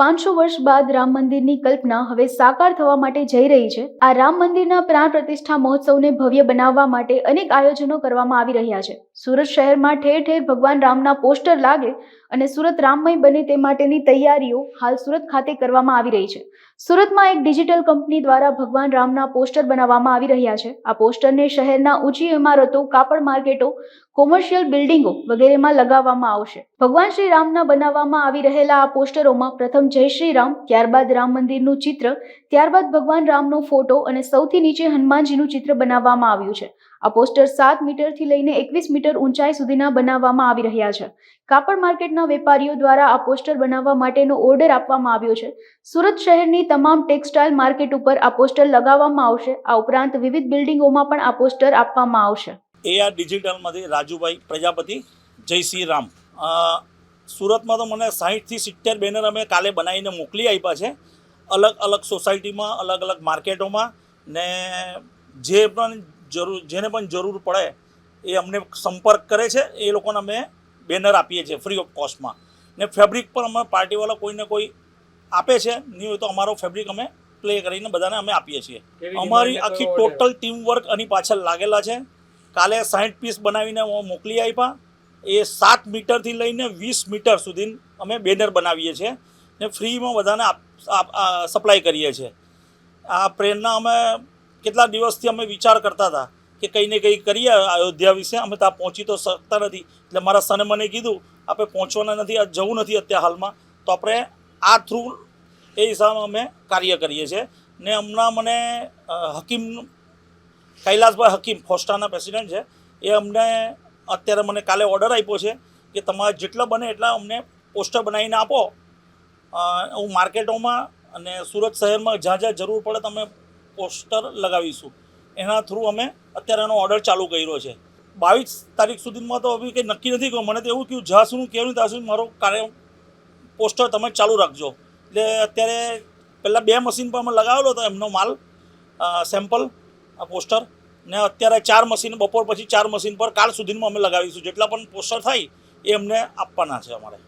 પાંચસો વર્ષ બાદ રામ મંદિરની કલ્પના હવે સાકાર થવા માટે જઈ રહી છે. આ રામ મંદિરના પ્રાણ પ્રતિષ્ઠા મહોત્સવને ભવ્ય બનાવવા માટે અનેક આયોજનો કરવામાં આવી રહ્યા છે. સુરત શહેરમાં ઠેર ઠેર ભગવાન રામના પોસ્ટર લાગે અને સુરત રામમય બને તે માટેની તૈયારીઓ હાલ સુરત ખાતે કરવામાં આવી રહી છે. સુરતમાં એક ડિજિટલ કંપની દ્વારા ભગવાન રામના પોસ્ટર બનાવવામાં આવી રહ્યા છે. આ પોસ્ટરને શહેરના ઊંચી ઇમારતો, કાપડ માર્કેટો, કોમર્શિયલ બિલ્ડિંગો વગેરેમાં લગાવવામાં આવશે. ભગવાન શ્રી રામના બનાવવામાં આવી રહેલા આ પોસ્ટરોમાં પ્રથમ જય શ્રી રામ. ત્યારબાદ રામ મંદિરનું ચિત્ર, ત્યારબાદ ભગવાન રામનો ફોટો અને સૌથી નીચે હનુમાનજીનું ચિત્ર બનાવવામાં આવ્યું છે. આ પોસ્ટર સાત મીટરથી લઈને એકવીસ મીટર ઊંચાઈ સુધીના બનાવવામાં આવી રહ્યા છે. કાપડ માર્કેટના વેપારીઓ દ્વારા આ પોસ્ટર બનાવવા માટેનો ઓર્ડર આપવામાં આવ્યો છે. સુરત શહેરની તમામ ટેક્સટાઇલ માર્કેટ ઉપર આ પોસ્ટર લગાવવામાં આવશે. આ ઉપરાંત વિવિધ બિલ્ડિંગોમાં પણ આ પોસ્ટર આપવામાં આવશે. એઆર ડિજિટલમાંથી રાજુભાઈ પ્રજાપતિ, જય શ્રી રામ. સુરતમાં તો મને સાહીઠથી સિત્તેર બેનર અમે કાલે બનાવીને મોકલી આપ્યા છે. અલગ અલગ સોસાયટીમાં અલગ અલગ માર્કેટોમાં ને જે પણ જરૂર જેને પણ જરૂર પડે એ અમને સંપર્ક કરે છે. એ લોકોને અમે બેનર આપીએ છીએ ફ્રી ઓફ કોસ્ટમાં ને ફેબ્રિક પણ અમે પાર્ટીવાળા કોઈને કોઈ આપે છે નહીં હોય તો અમારો ફેબ્રિક અમે પ્લે કરીને બધાને અમે આપીએ છીએ. અમારી આખી ટોટલ ટીમ વર્ક આની પાછળ લાગેલા છે. કાલે સાઠ પીસ બનાવીને મોકલી આપ્યા. એ સાત મીટરથી લઈને વીસ મીટર સુધી અમે બેનર બનાવીએ છીએ ને ફ્રીમાં બધાને સપ્લાય કરીએ છીએ. આ પ્રેરણા અમે કેટલા દિવસથી અમે વિચાર કરતા હતા કે કંઈ ને કંઈ કરીએ અયોધ્યા વિશે. અમે ત્યાં પહોંચી તો શકતા નથી. એટલે મારા સને મને કીધું આપણે પહોંચવાના નથી જવું નથી અત્યારે હાલમાં. તો આપણે આ થ્રુ એ હિસાબે અમે કાર્ય કરીએ છીએ. ને હમણાં મને હકીમ, કૈલાસભાઈ હકીમ, ફોસ્ટાના પ્રેસિડેન્ટ છે, એ અમને અત્યારે મને કાલે ઓર્ડર આપ્યો છે કે તમારે જેટલા બને એટલા અમને પોસ્ટર બનાવીને આપો. હું માર્કેટોમાં અને સુરત શહેરમાં જ્યાં જ્યાં જરૂર પડે તમે પોસ્ટર લગાવીશું. એના થ્રુ અમે અત્યારે એનો ઓર્ડર ચાલુ કર્યો છે. બાવીસ તારીખ સુધીમાં તો હવે કંઈ નક્કી નથી કહ્યું મને તો એવું કહ્યું જ્યાં સુધી કહેવું ત્યાં સુધી મારો કાર્ય પોસ્ટર તમે ચાલુ રાખજો. એટલે અત્યારે પહેલાં બે મશીન પર અમે લગાવેલો હતો એમનો માલ સેમ્પલ પોસ્ટર ને અત્યારે ચાર મશીન, બપોર પછી ચાર મશીન પર કાલ સુધીમાં અમે લગાવીશું. જેટલા પણ પોસ્ટર થાય એ અમને આપવાના છે અમારે.